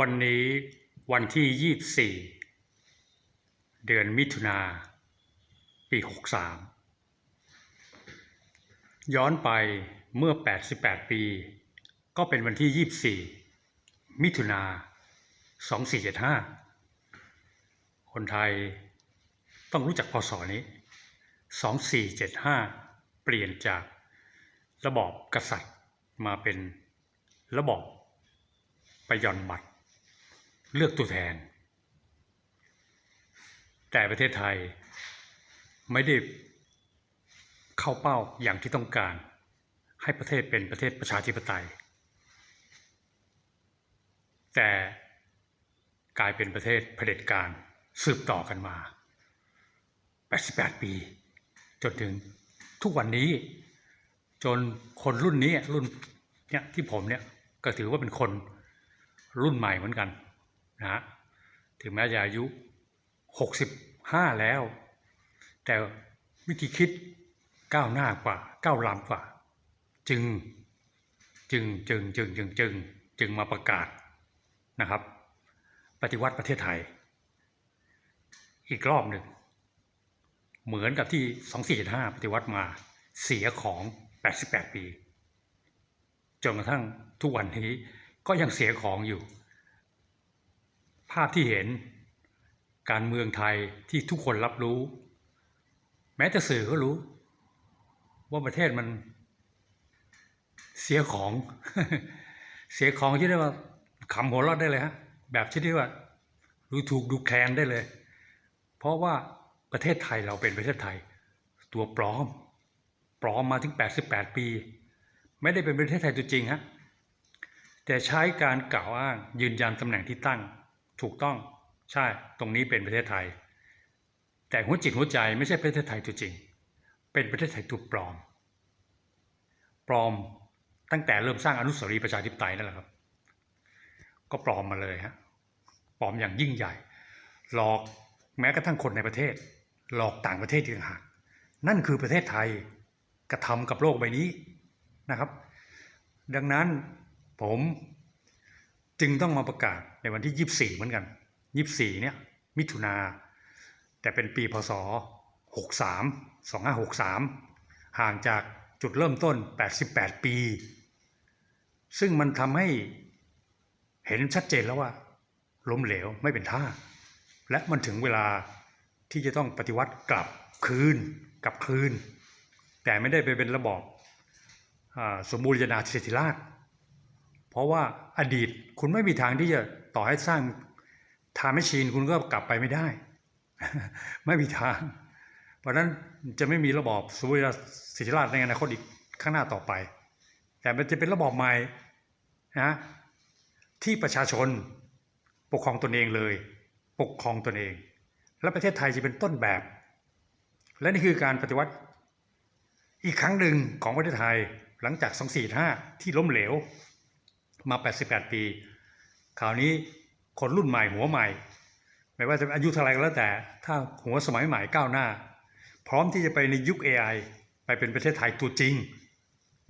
วันนี้วันที่ยี่สี่เดือนมิถุนาปีหกสามย้อนไปเมื่อแปดสิบแปดปี ก็เป็นวันที่ยี่สี่มิถุนาสองสี่เจ็ดห้าคนไทยต้องรู้จักพศนี้สองสี่เจ็ดห้าเปลี่ยนจากระบอบกษัตริย์มาเป็นระบอบประยอนบัตร เลือกตัวแทน แต่ประเทศไทยไม่ได้เข้าเป้าอย่างที่ต้องการ ให้ประเทศเป็นประเทศประชาธิปไตย แต่กลายเป็นประเทศเผด็จการสืบต่อกันมา 88 ปี จนถึงทุกวันนี้ จนคนรุ่นนี้รุ่นเนี่ยที่ผมเนี่ยก็ถือว่าเป็นคนรุ่นใหม่เหมือนกัน นะถึงแม้จะอายุ 65 แล้ว แต่วิธีคิดก้าวหน้ากว่าก้าวล้ำกว่า จึงจึงจึงจึงจึงจึงจึงมาประกาศนะครับ ปฏิวัติประเทศไทย อีกรอบหนึ่ง เหมือนกับที่ 2475 ปฏิวัติมาเสียของ 88 ปีจนกระทั่งทุกวันนี้ก็ยังเสียของอยู่ ภาพที่เห็น การเมืองไทยที่ทุกคนรับรู้ แม้แต่สื่อก็รู้ ว่าประเทศมัน เสียของ เสียของที่เรียกว่าขำหัวเราะได้เลยฮะแบบที่เรียกว่าดูถูกดูแคลนได้เลย เพราะว่าประเทศไทยเราเป็นประเทศไทย ตัวปลอม ปลอมมาถึง 88 ปี ไม่ได้เป็นประเทศไทยตัวจริงฮะแต่ใช้การกล่าวอ้างยืนยันตำแหน่งที่ตั้ง ถูกต้องใช่ตรงนี้เป็นประเทศไทย แต่หัวจิตหัวใจไม่ใช่ประเทศไทยตัวจริง เป็นประเทศไทยตัวปลอม ปลอมตั้งแต่เริ่มสร้างอนุสาวรีย์ประชาธิปไตยนั่นแหละครับ ก็ปลอมมาเลยฮะปลอมอย่างยิ่งใหญ่ หลอกแม้กระทั่งคนในประเทศ หลอกต่างประเทศอีกต่างหากนั่นคือประเทศไทยกระทำกับโลกใบนี้นะครับ ดังนั้นผม จึงต้องมาประกาศในวันที่ 24 เหมือนกัน 24 เนี่ย มิถุนา แต่เป็นปีพศ 63 2563 ห่างจากจุดเริ่มต้น 88 ปี ซึ่งมันทำให้เห็นชัดเจนแล้วว่า ล้มเหลวไม่เป็นท่า และมันถึงเวลาที่จะต้องปฏิวัติกลับคืนกลับคืน แต่ไม่ได้ไปเป็นระบอบสมบูรณาธิธิราช เพราะว่าอดีตคุณไม่มีทางที่จะต่อให้สร้างทาแมชชีนคุณก็กลับไปไม่ได้ ไม่มีทาง เพราะนั้นจะไม่มีระบอบสมบูรณาธิธิราชในอนาคตอีกข้างหน้าต่อไป แต่มันจะเป็นระบอบใหม่นะที่ประชาชนปกครองตนเองเลย ปกครองตนเอง และประเทศไทยจะเป็นต้นแบบ และนี่คือการปฏิวัติอีกครั้งหนึ่งของประเทศไทยหลังจาก 245 ที่ล้มเหลว มา 88 ปีคราวนี้คนรุ่นใหม่หัวใหม่ ไม่ว่าจะอายุเท่าไรก็แล้วแต่ ถ้าหัวสมัยใหม่ก้าวหน้า พร้อมที่จะไปในยุค AI ไปเป็นประเทศไทยตัวจริง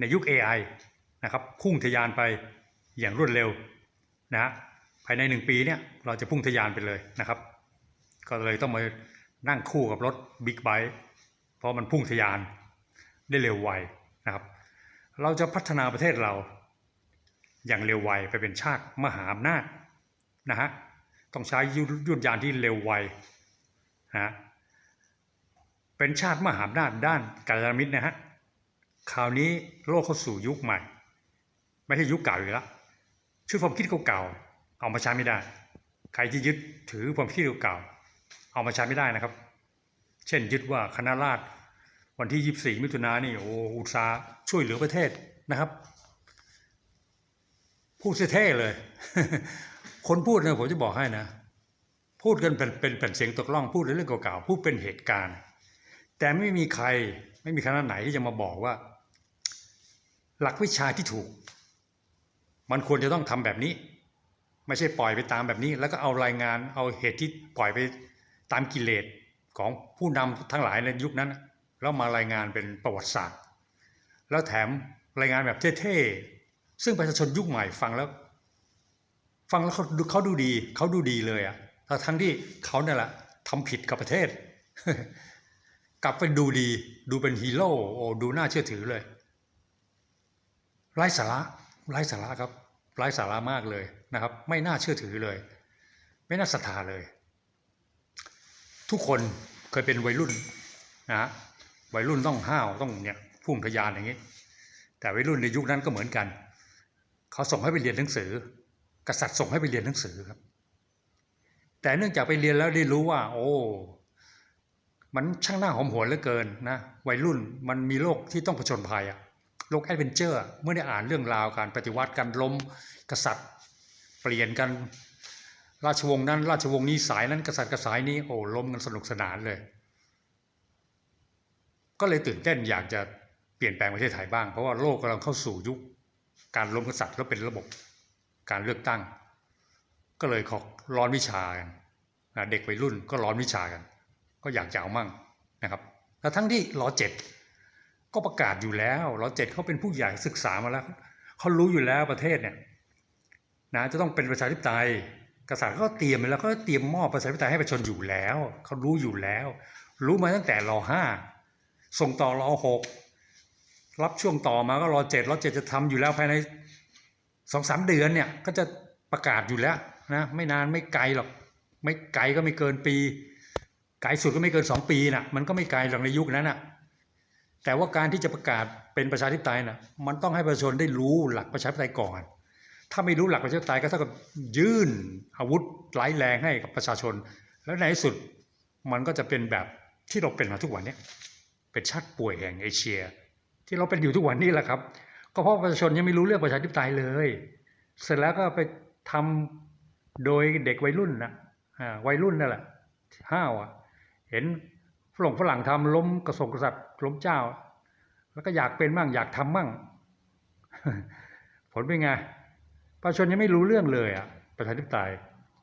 ในยุค AI นะครับพุ่งทะยานไปอย่างรวดเร็วนะภายในหนึ่งปีเนี่ยเราจะพุ่งทะยานไปเลยนะครับ ก็เลยต้องมานั่งคู่กับรถบิ๊กไบค์เพราะมันพุ่งทะยานได้เร็วไวนะครับ เราจะพัฒนาประเทศเรา อย่างเร็วไวไปเป็นชาติมหาอำนาจนะฮะต้องใช้ยุยุทธยานที่เร็วไวนะเป็นชาติมหาอำนาจด้านการยามิตรนะฮะคราวนี้โลกเข้าสู่ยุคใหม่ ไม่ใช่ยุคเก่าอีกแล้วชุดความคิดเก่าๆเอามาใช้ไม่ได้ ใครที่ยึดถือความคิดเก่าๆเอามาใช้ไม่ได้นะครับ เช่นยึดว่าคณะราษฎรวันที่ 24 มิถุนายนนี่โอ้อุตสาช่วยเหลือประเทศนะครับ พูดเท่เลย คนพูดเนี่ยผมจะบอกให้นะ พูดกันเป็นเป็นเป็นเสียงตกล่องพูดเรื่องเก่าๆพูดเป็นเหตุการณ์ แต่ไม่มีใครไม่มีคณะไหนที่จะมาบอกว่า หลักวิชาที่ถูก มันควรจะต้องทำแบบนี้ ไม่ใช่ปล่อยไปตามแบบนี้ แล้วก็เอารายงานเอาเหตุที่ปล่อยไปตามกิเลสของผู้นำทั้งหลายในยุคนั้น แล้วมารายงานเป็นประวัติศาสตร์ แล้วแถมรายงานแบบเท่ๆ ซึ่งประชาชนยุคใหม่ฟังแล้ว ฟังแล้วเขาดูเขาดูดีเขาดูดีเลยอะทั้งทั้งที่เขาเนี่ยแหละทำผิดกับประเทศ กลับไปดูดี ดูเป็นฮีโร่โอ้ดูน่าเชื่อถือเลยไร้สาระไร้สาระครับไร้สาระมากเลยนะครับ ไม่น่าเชื่อถือเลย ไม่น่าศรัทธาเลย ทุกคนเคยเป็นวัยรุ่นนะฮะวัยรุ่นต้องห้าวต้องเนี่ยพุ่งทะยานอย่างนี้ แต่วัยรุ่นในยุคนั้นก็เหมือนกัน เขาส่งให้ไปเรียนหนังสือ กษัตริย์ส่งให้ไปเรียนหนังสือครับ แต่เนื่องจากไปเรียนแล้วได้รู้ว่า โอ้ มันช่างหน้าหอมหวนเหลือเกินนะ วัยรุ่นมันมีโลกที่ต้องผจญภัยอะโลกแอดเวนเจอร์ เมื่อได้อ่านเรื่องราวการปฏิวัติการล้มกษัตริย์ เปลี่ยนกันราชวงศ์นั้น ราชวงศ์นี้สายนั้นกษัตริย์กสายนี้โอ้ล้มกันสนุกสนานเลย ก็เลยตื่นเต้นอยากจะเปลี่ยนแปลงประเทศไทยบ้าง เพราะว่าโลกกำลังเข้าสู่ยุค การล้มกษัตริย์แล้วเป็นระบบการเลือกตั้ง ก็เลยขอร้อนวิชากันนะเด็กวัยรุ่นก็ร้อนวิชากัน ก็อยากจะเอามั่งนะครับแล้วทั้งที่รอเจ็ดก็ประกาศอยู่แล้วรอเจ็ดเขาเป็นผู้ใหญ่ศึกษามาแล้วเขารู้อยู่แล้วประเทศเนี่ยนะจะต้องเป็นประชาธิปไตยกษัตริย์ก็เตรียมไปแล้วเขาเตรียมมอบประชาธิปไตยให้ประชาชนอยู่แล้วเขารู้อยู่แล้ว รู้มาตั้งแต่รอห้าส่งต่อรอหก รับช่วงต่อมาก็รอเจ็ดรอเจ็ดจะทำอยู่แล้วภายในสองสามเดือนเนี่ยก็จะประกาศอยู่แล้วนะไม่นานไม่ไกลหรอกไม่ไกลก็ไม่เกินปี ไกลสุดก็ไม่เกินสองปีน่ะมันก็ไม่ไกลหรอกในยุคนั้นน่ะแต่ว่าการที่จะประกาศเป็นประชาธิปไตยน่ะมันต้องให้ประชาชนได้รู้หลักประชาธิปไตยก่อน ถ้าไม่รู้หลักประชาธิปไตยก็เท่ากับยื่นอาวุธร้ายแรงให้กับประชาชน แล้วในที่สุดมันก็จะเป็นแบบที่เราเป็นมาทุกวันเนี้ยเป็นชาติป่วยแห่งเอเชีย ที่เราเป็นอยู่ทุกวันนี้แหละครับ ก็เพราะประชาชนยังไม่รู้เรื่องประชาธิปไตยเลย เสร็จแล้วก็ไปทำโดยเด็กวัยรุ่นนะอ่าวัยรุ่นนั่นแหละห้าวอะเห็นฝรั่งฝรั่งทำล้มกระทรวงกษัตริย์ล้มเจ้า แล้วก็อยากเป็นมั่งอยากทำมั่ง ผลเป็นไง ประชาชนยังไม่รู้เรื่องเลยอะประชาธิปไตย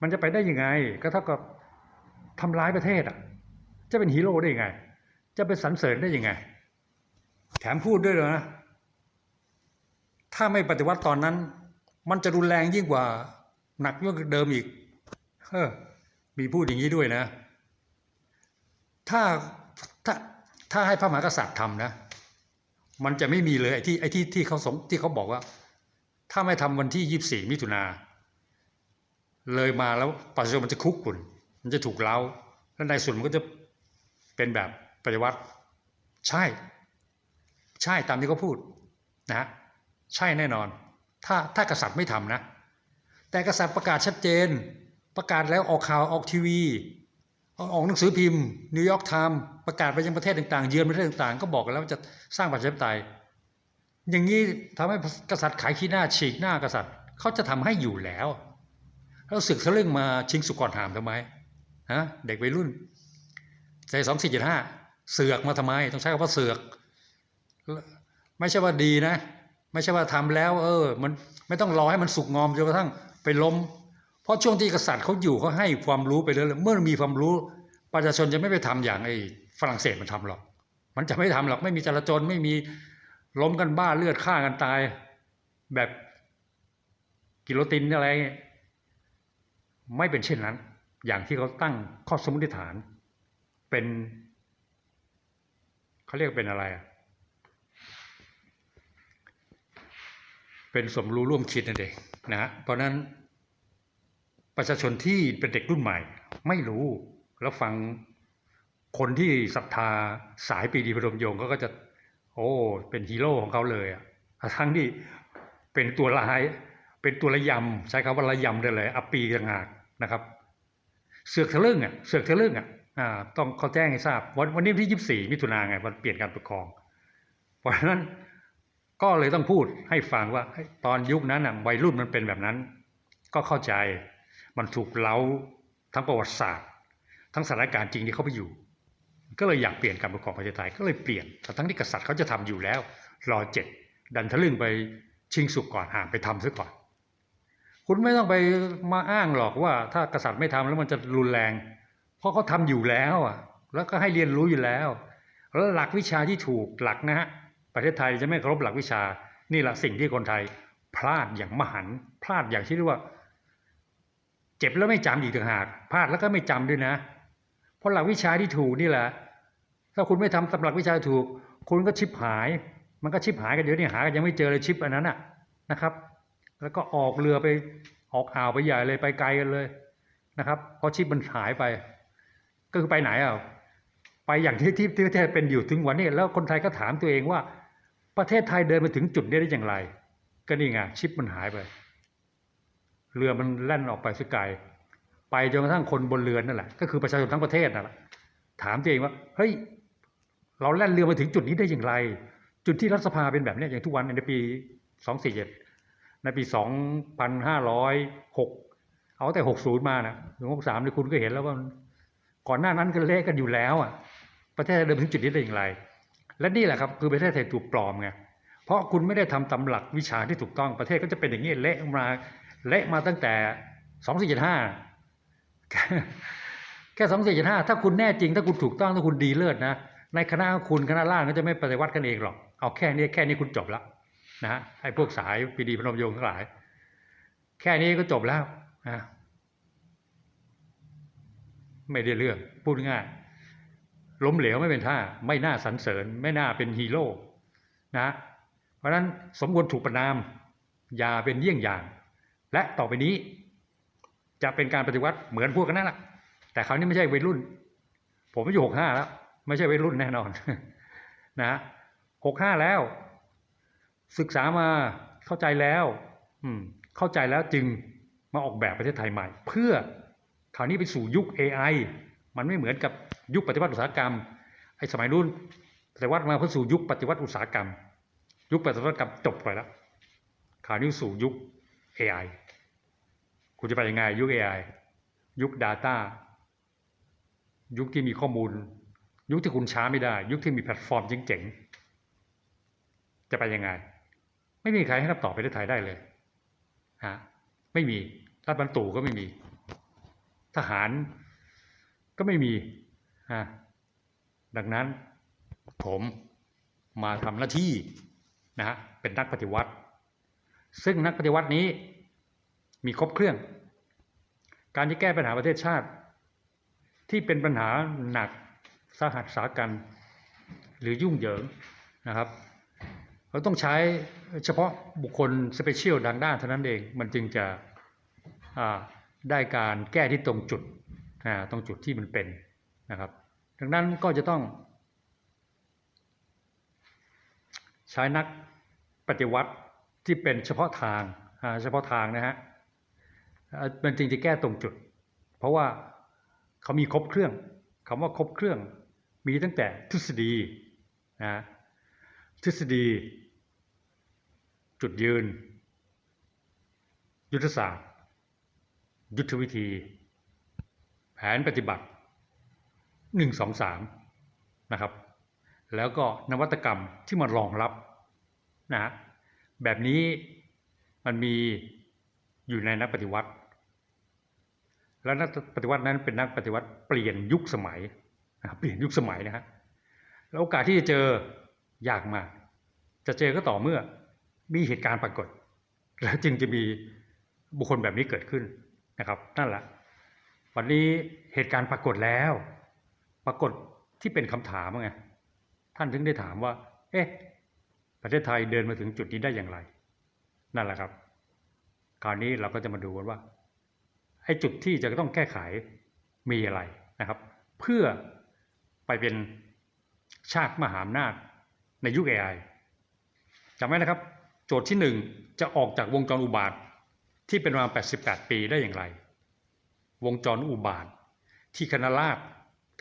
มันจะไปได้ยังไง ก็เท่ากับทำร้ายประเทศอะ จะเป็นฮีโร่ได้ยังไง จะเป็นสรรเสริญได้ยังไง แถมพูดด้วยเลยนะ ถ้าไม่ปฏิวัติตอนนั้น มันจะรุนแรงยิ่งกว่า หนักยิ่งกว่าเดิมอีกเออมีพูดอย่างนี้ด้วยนะ ถ้าถ้าถ้าให้พระมหากษัตริย์ทำนะ มันจะไม่มีเลยไอ้ที่ไอ้ที่ที่เขาสงที่เขาบอกว่า ถ้าไม่ทำวันที่ยี่สี่มิถุนาเลยมาแล้วประชาชนมันจะคุกคุนมันจะถูกเล้า แล้วในส่วนมันก็จะเป็นแบบปฏิวัติ ใช่ ใช่ตามที่เขาพูดนะใช่แน่นอน ถ้าถ้ากษัตริย์ไม่ทำนะ แต่กษัตริย์ประกาศชัดเจน ประกาศแล้วออกข่าวออกทีวีออกหนังสือพิมพ์นิวยอร์กไทม์ประกาศไปยังประเทศต่างๆ เยือนประเทศต่างๆ ก็บอกกันแล้วว่าจะสร้างประชาธิปไตย อย่างนี้ทำให้กษัตริย์ขายขี้หน้าฉีกหน้ากษัตริย์เขาจะทำให้อยู่แล้วแล้วศึกทะลึ่งมาชิงสุกรหามทำไมฮะเด็กวัยรุ่นใจสองสี่เจ็ดห้าเสือกมาทำไม ต้องใช้คำว่าเสือก ไม่ใช่ว่าดีนะ ไม่ใช่ว่าทำแล้ว เออ มันไม่ต้องรอให้มันสุกงอมจนกระทั่งไปล้ม เพราะช่วงที่กษัตริย์เขาอยู่เขาให้ความรู้ไปเรื่อยเมื่อมีความรู้ ประชาชนจะไม่ไปทำอย่างไอ้ฝรั่งเศสมันทำหรอก มันจะไม่ทำหรอกไม่มีจราจรไม่มีล้มกันบ้าเลือดฆ่ากันตาย แบบกิโลตินอะไร ไม่เป็นเช่นนั้น อย่างที่เขาตั้งข้อสมมติฐานเป็นเขาเรียกเป็นอะไรอะ เป็นสมรู้ร่วมคิดนั่นเองนะฮะเพราะนั้นประชาชนที่เป็นเด็กรุ่นใหม่ ไม่รู้แล้วฟังคนที่ศรัทธาสายปีดีพรหมยงก็จะ โอ้เป็นฮีโร่ของเขาเลยอะทั้งที่เป็นตัวร้าย เป็นตัวระยำใช้คำว่าระยำได้เลยอัปปีต่างหากนะครับ เสือกทะลึ่งอะเสือกทะลึ่งอะอ่าต้องเขาแจ้งให้ทราบวันวันนี้ที่ยี่สี่มิถุนาไงวันเปลี่ยนการปกครอง เพราะฉะนั้น ก็เลยต้องพูดให้ฟังว่าตอนยุคนั้นอะวัยรุ่นมันเป็นแบบนั้น ก็เข้าใจมันถูกเล้าทั้งประวัติศาสตร์ ทั้งสถานการณ์จริงที่เขาไปอยู่ ก็เลยอยากเปลี่ยนการปกครองประเทศไทยก็เลยเปลี่ยนแต่ทั้งที่กษัตริย์เขาจะทำอยู่แล้วรอเจ็ดดันทะลึ่งไปชิงสุกก่อนห่างไปทำซะก่อน คุณไม่ต้องไปมาอ้างหรอกว่า ถ้ากษัตริย์ไม่ทำแล้วมันจะรุนแรง เพราะเขาทำอยู่แล้วอะแล้วก็ให้เรียนรู้อยู่แล้ว แล้วหลักวิชาที่ถูกหลักนะฮะ ประเทศไทยจะไม่เคารพหลักวิชา นี่แหละสิ่งที่คนไทยพลาดอย่างมหันต์พลาดอย่างที่เรียกว่า เจ็บแล้วไม่จำอีกต่างหากพลาดแล้วก็ไม่จำด้วยนะ เพราะหลักวิชาที่ถูกนี่แหละ ถ้าคุณไม่ทำตาหลักวิชาถูก คุณก็ชิบหาย มันก็ชิบหายกันเดี๋ยวนี้หากันยังไม่เจอเลยชิปอันนั้นน่ะนะครับ แล้วก็ออกเรือไปออกอ่าวไปใหญ่เลยไปไกลกันเลยนะครับเพราะชิปมันหายไป ก็คือไปไหนอะไปอย่างที่ที่ที่ประเทศเป็นอยู่ถึงวันนี้แล้วคนไทยก็ถามตัวเองว่า ประเทศไทยเดินมาถึงจุดนี้ได้อย่างไร ก็นี่ไงชิปมันหายไป เรือมันแล่นออกไปสกไกลไปจนกระทั่งคนบนเรือนั่นแหละก็คือประชาชนทั้งประเทศนั่นแหละถามตัวเองว่าเฮ้ยเราแล่นเรือมาถึงจุดนี้ได้อย่างไร จุดที่รัฐสภาเป็นแบบนี้อย่างทุกวันในปีสองสี่เจ็ดในปีสองพันห้าร้อยหกเอาแต่หกศูนย์มานะถึงหกสามนี่คุณก็เห็นแล้วว่าก่อนหน้านั้นก็เละกันอยู่แล้วอะประเทศเดินมาถึงจุดนี้ได้อย่างไร และนี่แหละครับคือประเทศไทยถูกปลอมไงเพราะคุณไม่ได้ทำตำหลักวิชาที่ถูกต้องประเทศก็จะเป็นอย่างนี้เละมาเละมาตั้งแต่สองสี่เจ็ดห้าแค่สองสี่เจ็ดห้าถ้าคุณแน่จริง ถ้าคุณถูกต้องถ้าคุณดีเลิศนะในคณะคุณคณะล่างก็จะไม่ปฏิวัติกันเองหรอกเอาแค่นี้แค่นี้คุณจบแล้วนะฮะไอ้พวกสายปีดีพนมยงทั้งหลาย แค่นี้ก็จบแล้วนะไม่ได้เรื่องพูดง่าย ล้มเหลวไม่เป็นท่า ไม่น่าสรรเสริญ ไม่น่าเป็นฮีโร่นะ เพราะฉะนั้นสมควรถูกประนาม อย่าเป็นเยี่ยงอย่าง และต่อไปนี้ จะเป็นการปฏิวัติเหมือนพวกกันนั่นแหละแต่คราวนี้ไม่ใช่วัยรุ่น ผมอายุหกห้าแล้ว ไม่ใช่วัยรุ่นแน่นอนนะหกห้าแล้ว ศึกษามาเข้าใจแล้ว อืม เข้าใจแล้วจึงมาออกแบบประเทศไทยใหม่ เพื่อคราวนี้ไปสู่ยุค AI มันไม่เหมือนกับยุคปฏิวัติอุตสาหกรรมไอ้สมัยรุ่นปฏิวัติมาเพื่อสู่ยุคปฏิวัติอุตสาหกรรม ยุคปฏิวัติกรรมจบไปแล้วคราวนี้สู่ยุค AI คุณจะไปยังไงยุค AI ยุค Data ยุคที่มีข้อมูล ยุคที่คุณช้าไม่ได้ ยุคที่มีแพลตฟอร์มเจ๋งๆจะไปยังไง ไม่มีใครให้คำตอบประเทศไทยได้เลยฮะไม่มีรัฐบาลตู่ก็ไม่มี ทหาร ก็ไม่มีฮะดังนั้นผมมาทำหน้าที่นะฮะเป็นนักปฏิวัติ ซึ่งนักปฏิวัตินี้มีครบเครื่อง การที่แก้ปัญหาประเทศชาติ ที่เป็นปัญหาหนักสาหัสสากันหรือยุ่งเหยิงนะครับเราต้องใช้เฉพาะบุคคลสเปเชียลดังด้านเท่านั้นเอง มันจึงจะได้การแก้ที่ตรงจุด ตรงจุดที่มันเป็นนะครับดังนั้นก็จะต้อง ใช้นักปฏิวัติที่เป็นเฉพาะทางเฉพาะทางนะฮะมันจึงจะแก้ตรงจุด เพราะว่าเขามีครบเครื่องคำว่าครบเครื่องมีตั้งแต่ทฤษฎีนะทฤษฎี จุดยืน ยุทธศาสตร์ ยุทธวิธี แผนปฏิบัติหนึ่งสองสามนะครับ แล้วก็นวัตกรรมที่มารองรับนะฮะแบบนี้มันมีอยู่ในนักปฏิวัติ แล้วนักปฏิวัตินั้นเป็นนักปฏิวัติเปลี่ยนยุคสมัยนะเปลี่ยนยุคสมัยนะฮะแล้วโอกาสที่จะเจอยากมาก จะเจอก็ต่อเมื่อมีเหตุการณ์ปรากฏ แล้วจึงจะมีบุคคลแบบนี้เกิดขึ้นนะครับ นั่นแหละ วันนี้เหตุการณ์ปรากฏแล้ว ปรากฏที่เป็นคำถามไงท่านถึงได้ถามว่า เอ๊ะประเทศไทยเดินมาถึงจุดนี้ได้อย่างไร นั่นแหละครับ คราวนี้เราก็จะมาดูกันว่าไอ้จุดที่จะต้องแก้ไขมีอะไรนะครับ เพื่อไปเป็นชาติมหาอำนาจในยุค AI จำไว้นะครับ โจทย์ที่หนึ่งจะออกจากวงจรอุบาทที่เป็นมา 88 ปีได้อย่างไร วงจรอุบาท ที่คณะราษฎร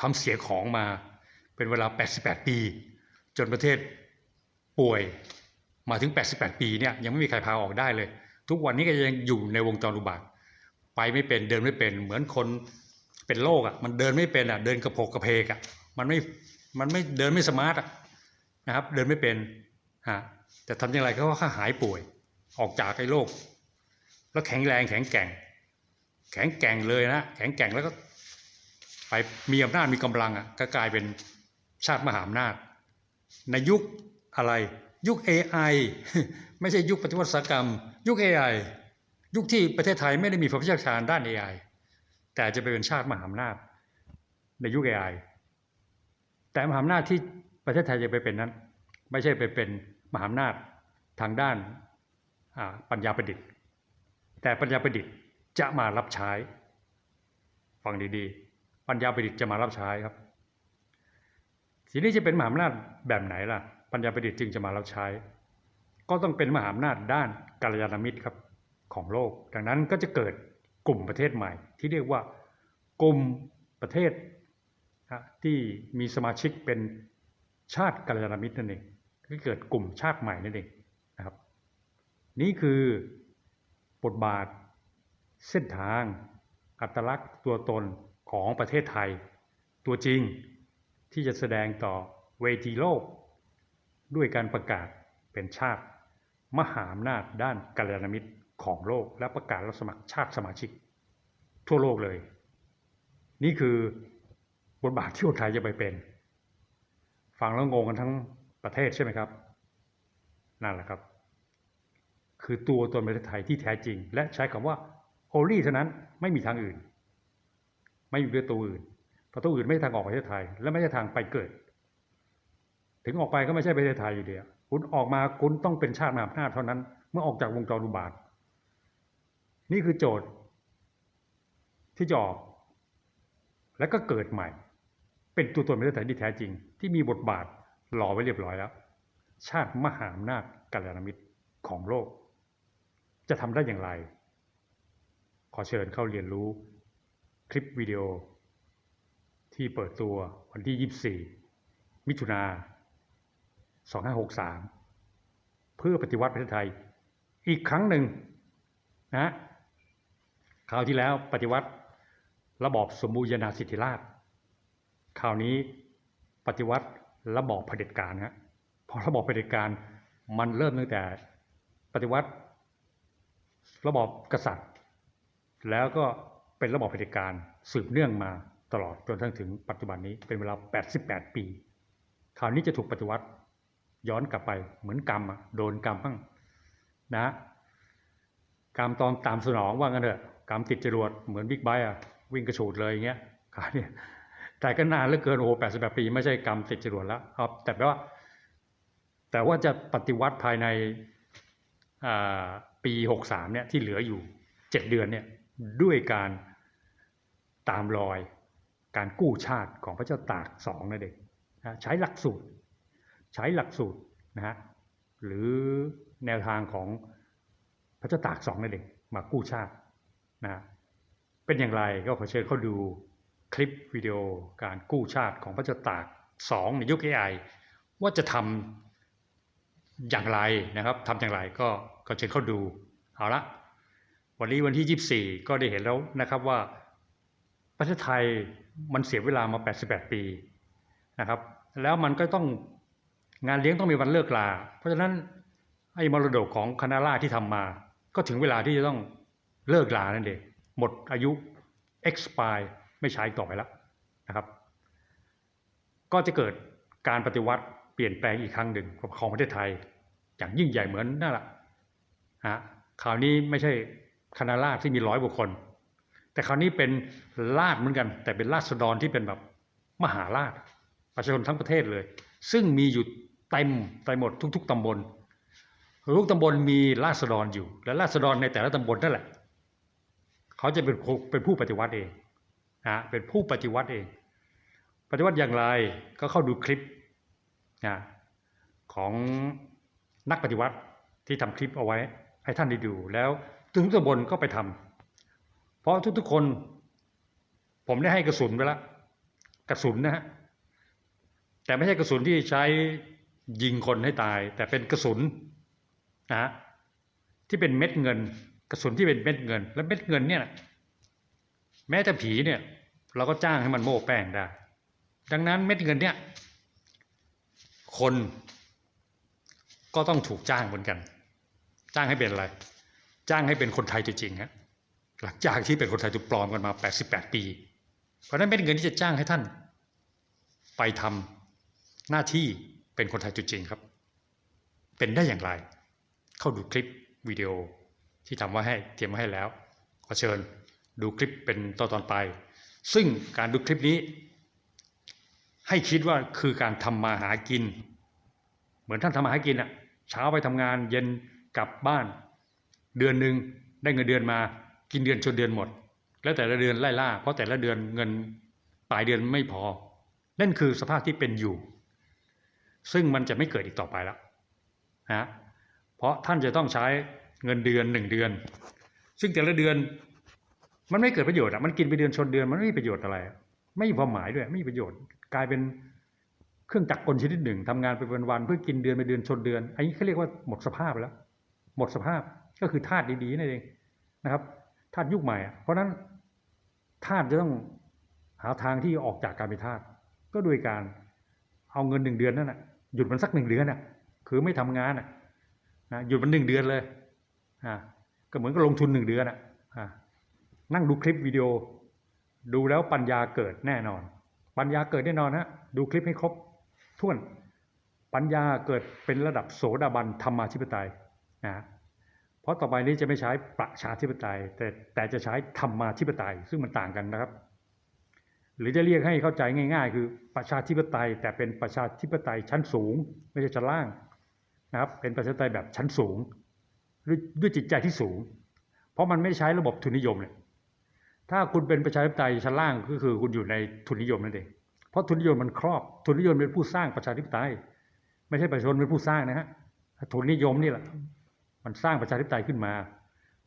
ทำเสียของมาเป็นเวลา 88 ปี จนประเทศป่วยมาถึง 88 ปีเนี่ยยังไม่มีใครพาออกได้เลย ทุกวันนี้ก็ยังอยู่ในวงจรอุบาท ไปไม่เป็นเดินไม่เป็น เหมือนคนเป็นโรคอะมันเดินไม่เป็นอะเดินกระโผกกระเพกอะมันไม่มันไม่เดินไม่สมาร์ทอะนะครับ เดินไม่เป็นฮะแต่ทำอย่างไรเขาก็หายป่วยออกจากไอ้โรคแล้วแข็งแรงแข็งแกร่ง แข็งแกร่งเลยนะแข็งแกร่งแล้วก็ไปมีอำนาจมีกำลังอะก็กลายเป็นชาติมหาอำนาจ ในยุคอะไร ยุค AI ไม่ใช่ยุคปฏิวัติอุตสาหกรรม ยุค AI ยุคที่ประเทศไทยไม่ได้มีผู้เชี่ยวชาญด้าน AI แต่จะไปเป็นชาติมหาอำนาจ ในยุค AI แต่มหาอำนาจที่ประเทศไทยจะไปเป็นนั้น ไม่ใช่ไปเป็นมหาอำนาจทางด้านปัญญาประดิษฐ์ แต่ปัญญาประดิษฐ์ จะมารับใช้ ฟังดีๆ ปัญญาประดิษฐ์จะมารับใช้ครับ ทีนี้จะเป็นมหาอำนาจแบบไหนล่ะ ปัญญาประดิษฐ์จึงจะมารับใช้ ก็ต้องเป็นมหาอำนาจด้านกัลยาณมิตรครับของโลก ดังนั้นก็จะเกิดกลุ่มประเทศใหม่ ที่เรียกว่ากลุ่มประเทศที่มีสมาชิกเป็นชาติกัลยาณมิตรนั่นเองก็เกิดกลุ่มชาติใหม่นั่นเองนะครับ นี่คือบทบาท เส้นทางอัตลักษณ์ตัวตนของประเทศไทย ตัวจริงที่จะแสดงต่อเวทีโลก ด้วยการประกาศเป็นชาติ มหาอำนาจด้านกัลยาณมิตรของโลกและประกาศรับสมัครชาติสมาชิก ทั่วโลกเลย นี่คือบทบาทที่คนไทยจะไปเป็น ฟังแล้วงงกันทั้งประเทศใช่ไหมครับ นั่นแหละครับ คือตัวตนประเทศไทยที่แท้จริง และใช้คำว่า holy เท่านั้นไม่มีทางอื่น ไม่มีประตูอื่น ประตูอื่นไม่ใช่ทางออกประเทศไทย และไม่ใช่ทางไปเกิด ถึงออกไปก็ไม่ใช่ประเทศไทยอยู่เดีอะคุณออกมาคุณต้องเป็นชาติมหาอำนาจเท่านั้น เมื่อออกจากวงจรอุบาท นี่คือโจทย์ ที่จะออก และก็เกิดใหม่ เป็นตัวตนประเทศไทยที่แท้จริง ที่มีบทบาทรอไว้เรียบร้อยแล้ว ชาติมหาอำนาจกัลยาณมิตรของโลก จะทำได้อย่างไร อเชิญเข้าเรียนรู้คลิปวิดีโอ ที่เปิดตัววันที่ 24 มิถุนา 2563 เพื่อปฏิวัติประเทศไทย อีกครั้งหนึ่งนะคราวที่แล้วปฏิวัติระบอบสมบูรณาสิทธิราชคราวนี้ปฏิวัติระบอบเผด็จการฮะพราะระบอบเผด็จการมันเริ่มตั้งแต่ ปฏิวัติ ระบอบกษัตริย์ แล้วก็เป็นระบอบเผด็จการสืบเนื่องมาตลอดจนทั้งถึงปัจจุบันนี้เป็นเวลา 88 ปี คราวนี้จะถูกปฏิวัติย้อนกลับไปเหมือนกรรมอะโดนกรรมบ้างนะกรรมตอนตามสนองว่างั้นเถอะกรรมติดจรวดเหมือนบิ๊กไบค์อะวิ่งกระฉูดเลยอย่างเงี้ยคราวนี้แต่ก็นานเหลือเกินโอ้แปดสิบแปดปี ไม่ใช่กรรมติดจรวดแล้วครับ แต่ว่า แต่ว่าจะปฏิวัติภายในอ่าปีหกสามเนี่ยที่เหลืออยู่เจ็ดเดือนเนี่ย ด้วยการตามรอยการกู้ชาติของพระเจ้าตากสองนั่นเองใช้หลักสูตร ใช้หลักสูตรนะฮะหรือแนวทางของพระเจ้าตากสองนั่นเองมากู้ชาตินะฮะเป็นอย่างไรก็ขอเชิญเข้าดูคลิปวิดีโอการกู้ชาติของพระเจ้าตากสองในยุค AI ว่าจะทำอย่างไรนะครับทำอย่างไรก็ก็เชิญเข้าดูเอาละ วันนี้วันที่ 24 ก็ได้เห็นแล้วนะครับว่าประเทศไทยมันเสียเวลามา 88 ปีนะครับแล้วมันก็ต้องงานเลี้ยงต้องมีวันเลิกลา เพราะฉะนั้นไอ้มรดกของคณะราษฎรที่ทำมา ก็ถึงเวลาที่จะต้องเลิกลานั่นเองหมดอายุ expire ไม่ใช้ต่อไปแล้วนะครับ ก็จะเกิดการปฏิวัติเปลี่ยนแปลงอีกครั้งหนึ่งของประเทศไทย อย่างยิ่งใหญ่เหมือนนั่นแหละฮะคราวนี้ไม่ใช่ คณะราษฎรที่มีร้อยกว่าคน แต่คราวนี้เป็นราษฎรเหมือนกัน แต่เป็นราษฎรที่เป็นแบบมหาราษฎรประชาชนทั้งประเทศเลย ซึ่งมีอยู่เต็มไปหมดทุก ๆตำบลทุกตำบลมีราษฎรอยู่ และราษฎรในแต่ละตำบลนั่นแหละ เขาจะเป็นผู้เป็นผู้ปฏิวัติเองนะเป็นผู้ปฏิวัติเอง ปฏิวัติอย่างไรก็เข้าดูคลิปนะของนักปฏิวัติที่ทำคลิปเอาไว้ให้ท่านได้ดูแล้ว ทุกๆตำบลก็ไปทำเพราะทุกๆคน ผมได้ให้กระสุนไปแล้วกระสุนนะฮะแต่ไม่ใช่กระสุนที่ใช้ยิงคนให้ตาย แต่เป็นกระสุนนะฮะที่เป็นเม็ดเงิน กระสุนที่เป็นเม็ดเงิน และเม็ดเงินเนี่ยแม้แต่ผีเนี่ยเราก็จ้างให้มันโม้แป้งได้ ดังนั้นเม็ดเงินเนี่ยคนก็ต้องถูกจ้างเหมือนกัน จ้างให้เป็นอะไร จ้างให้เป็นคนไทยจริงๆฮะหลังจากที่เป็นคนไทยถูกปลอมกันมา 88 ปี เพราะนั้นเม็ดเงินที่จะจ้างให้ท่าน ไปทำหน้าที่เป็นคนไทยจริงๆครับ เป็นได้อย่างไร เข้าดูคลิปวิดีโอที่ทำไว้ให้เตรียมไว้ให้แล้ว ขอเชิญดูคลิปเป็นตอนตอนไป ซึ่งการดูคลิปนี้ ให้คิดว่าคือการทำมาหากิน เหมือนท่านทำมาหากินอะเช้าไปทำงานเย็นกลับบ้าน เดือนหนึ่งได้เงินเดือนมากินเดือนชนเดือนหมด แล้วแต่ละเดือนไล่ล่า เพราะแต่ละเดือนเงินปลายเดือนไม่พอ นั่นคือสภาพที่เป็นอยู่ ซึ่งมันจะไม่เกิดอีกต่อไปแล้วนะเพราะท่านจะต้องใช้เงินเดือนหนึ่งเดือน ซึ่งแต่ละเดือนมันไม่เกิดประโยชน์อะมันกินไปเดือนชนเดือนมันไม่มีประโยชน์อะไร ไม่มีความหมายด้วยไม่มีประโยชน์ กลายเป็นเครื่องจักรกลชนิดหนึ่งทำงานไปวันๆเพื่อกินเดือนไปเดือนชนเดือนอันนี้เขาเรียกว่าหมดสภาพแล้ว หมดสภาพ ก็คือธาตุดีๆนั่นเองนะครับธาตุยุคใหม่อะเพราะฉะนั้นธาตุจะต้องหาทางที่ออกจากการเป็นธาตุก็โดยการเอาเงินหนึ่งเดือนนั่นน่ะหยุดมันสักหนึ่งเดือนน่ะคือไม่ทำงานน่ะนะหยุดมันหนึ่งเดือนเลยอ่าก็เหมือนกับลงทุนหนึ่งเดือนอะอ่านั่งดูคลิปวิดีโอ ดูแล้วปัญญาเกิดแน่นอน ปัญญาเกิดแน่นอนฮะดูคลิปให้ครบถ้วนปัญญาเกิดเป็นระดับโสดาบันธรรมาธิปไตยนะ ราะต่อไปนี้จะไม่ใช้ประชาธิปไตย แต่แต่จะใช้ธรรมาธิปไตย ซึ่งมันต่างกันนะครับ หรือจะเรียกให้เข้าใจง่าย ๆ คือประชาธิปไตย แต่เป็นประชาธิปไตยชั้นสูง ไม่ใช่ชั้นล่างนะครับ เป็นประชาธิปไตยแบบชั้นสูงด้วยด้วยจิตใจที่สูง เพราะมันไม่ใช้ระบบทุนนิยมเนี่ยถ้าคุณเป็นประชาธิปไตยชั้นล่างก็คือคุณอยู่ในทุนนิยมนั่นเองเพราะทุนนิยมมันครอบทุนนิยมเป็นผู้สร้างประชาธิปไตย ไม่ใช่ประชาชนเป็นผู้สร้างนะฮะทุนนิยมนี่แหละ มันสร้างประชาธิปไตยขึ้นมา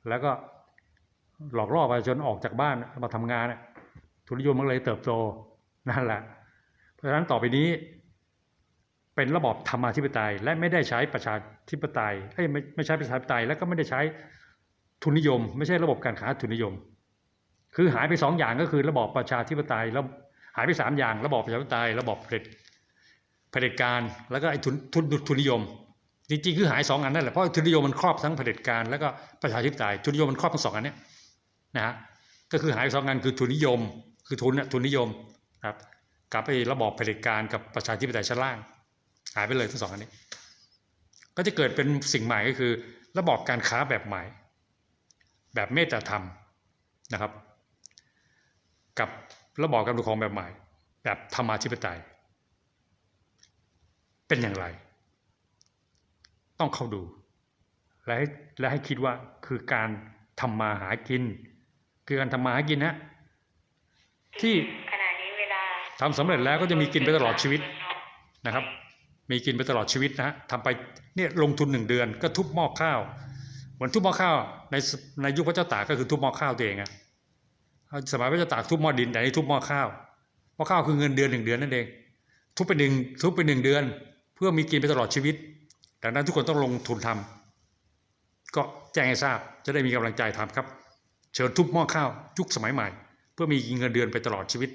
แล้วก็หลอกล่อประชาชนออกจากบ้านมาทำงานน่ะทุนนิยมมันเลยเติบโตนั่นแหละ เพราะฉะนั้นต่อไปนี้ เป็นระบอบธรรมาธิปไตย และไม่ได้ใช้ประชาธิปไตยเอ้ยไม่ไม่ใช้ประชาธิปไตย แล้วก็ไม่ได้ใช้ทุนนิยม ไม่ใช่ระบบการค้าทุนนิยม คือหายไปสองอย่างก็คือ ระบอบประชาธิปไตยแล้วหายไปสามอย่าง ระบอบประชาธิปไตย ระบอบเผด็จเผด็จการแล้วก็ไอ้ทุนทุนทุนนิยม จริงๆคือหายสองอันนั่นแหละเพราะทุนนิยมมันครอบทั้งเผด็จการแล้วก็ประชาธิปไตยทุนนิยมมันครอบทั้งสองอันเนี้ยนะฮะก็คือหายสองอันคือทุนนิยม คือทุนน่ะทุนนิยมครับกับไอ้ระบอบเผด็จการกับประชาธิปไตยชั้นล่าง หายไปเลยทั้งสองอันนี้ ก็จะเกิดเป็นสิ่งใหม่ก็คือ ระบอบการค้าแบบใหม่ แบบเมตตาธรรมนะครับ กับระบอบการปกครองแบบใหม่ แบบธรรมาธิปไตย เป็นอย่างไร ต้องเข้าดู และให้และให้คิดว่าคือการทำมาหากิน คือการทำมาหากินนะที่ขณะนี้เวลาทำสำเร็จแล้วก็จะมีกินไปตลอดชีวิตนะครับ มีกินไปตลอดชีวิตนะฮะทำไปเนี่ยลงทุนหนึ่งเดือนก็ทุบหม้อข้าวเหมือนทุบหม้อข้าวในสในยุคพระเจ้าตากก็คือทุบหม้อข้าวตัวเองอะสมัยพระเจ้าตากทุบหม้อดินแต่นี่ทุบหม้อข้าวหม้อข้าวคือเงินเดือนหนึ่งเดือนนั่นเองทุบไปหนึ่งทุบไปหนึ่งเดือน เพื่อมีกินไปตลอดชีวิว ดังนั้นทุกคนต้องลงทุนทำก็แจ้งให้ทราบจะได้มีกำลังใจทำครับ เชิญทุบหม้อข้าวยุคสมัยใหม่ เพื่อมีเงินเดือนไปตลอดชีวิต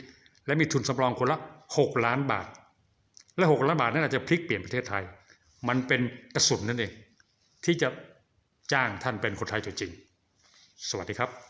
และมีทุนสำรองคนละหกล้านบาท และหกล้านบาทนั่นอาจจะพลิกเปลี่ยนประเทศไทย มันเป็นกระสุนนั่นเองที่จะจ้างท่านเป็นคนไทยตัวจริง สวัสดีครับ